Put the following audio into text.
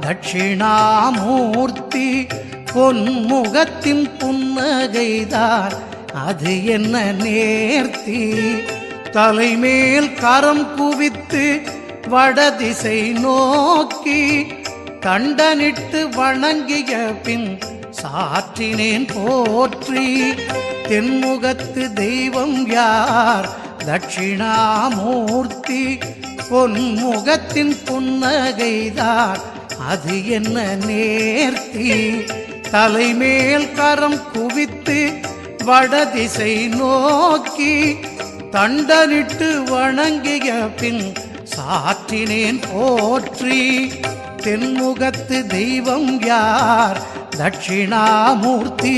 தட்சிணாமூர்த்தி பொன்முகத்தின் புன்னகைதான். அது என்ன நேர்த்தி? தலைமேல் கரம் குவித்து வடதிசை நோக்கி கண்டனிட்டு வணங்கிய பின் சாற்றினேன் போற்றி. தென்முகத்து தெய்வம் யார்? தட்சிணாமூர்த்தி பொன் முகத்தின் புன்னகைதான். அது என்ன நேர்த்தி? தலைமேல் கரம் குவித்து வடதிசை நோக்கி தண்டனிட்டு வணங்கிய பின் சாற்றினேன் போற்றி. தென்முகத்து தெய்வம் யார்? தட்சிணாமூர்த்தி.